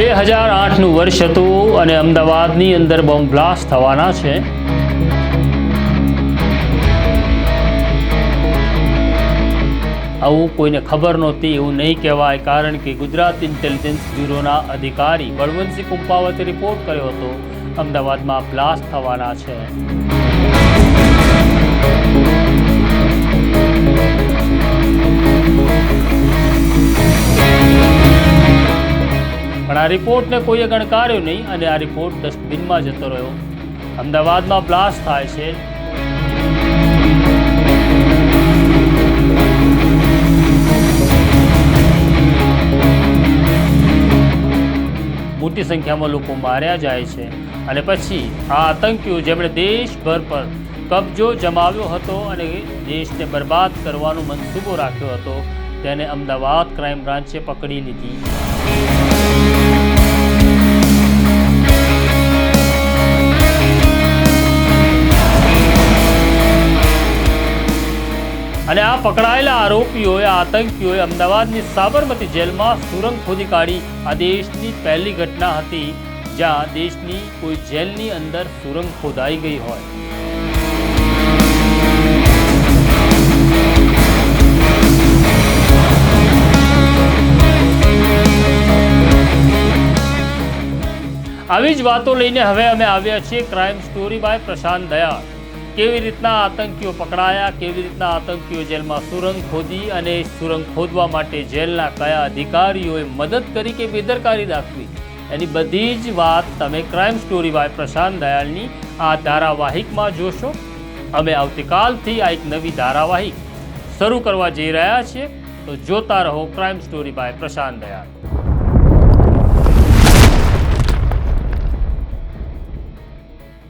બે હજાર આઠનું વર્ષ હતું અને અમદાવાદની અંદર બોમ્બ બ્લાસ્ટ થવાના છે. આવું કોઈને ખબર નહોતી, એવું નહીં કહેવાય, કારણ કે ગુજરાત ઇન્ટેલિજન્સ બ્યુરોના અધિકારી બળવંતસિંહ કુંપાવતે રિપોર્ટ કર્યો હતો, અમદાવાદમાં બ્લાસ્ટ થવાના છે. રિપોર્ટને કોઈએ ગણકાર્યો નહીં અને આ રિપોર્ટ ડસ્ટબિનમાં જતો રહ્યો. અમદાવાદમાં બ્લાસ્ટ થાય છે. મોટી સંખ્યામાં લોકો માર્યા જાય છે. અને પછી આ આતંકીઓ જેમણે દેશભર પર કબજો જમાવ્યો હતો અને દેશને બરબાદ કરવાનો મનસૂબો રાખ્યો હતો, તેને અમદાવાદ ક્રાઇમ બ્રાન્ચે પકડી લીધી. અને આ પકડાયેલા આરોપીઓએ આતંકીઓએ અમદાવાદની સાબરમતી જેલમાં સુરંગ ખોદી કાઢી આ દેશની પહેલી ઘટના હતી જ્યાં દેશની કોઈ જેલની અંદર સુરંગ ખોદાઈ ગઈ હોય. આવી જ વાતો લઈને હવે અમે આવ્યા છીએ crime story by Prashant Dayal. કેવી રીતના આતંકીઓ પકડાયા, કેવી રીતના આતંકીઓ જેલમાં સુરંગ ખોદી અને સુરંગ ખોદવા માટે જેલના કયા અધિકારીઓએ મદદ કરી કે બેદરકારી દાખવી? એની બધી જ વાત તમે ક્રાઇમ સ્ટોરી બાય પ્રશાંત દયાળની આ ધારાવાહિકમાં જોશો. અમે આવતીકાલથી આ એક નવી ધારાવાહિક શરૂ કરવા જઈ રહ્યા છીએ. તો જોતા રહો crime story by Prashant Dayal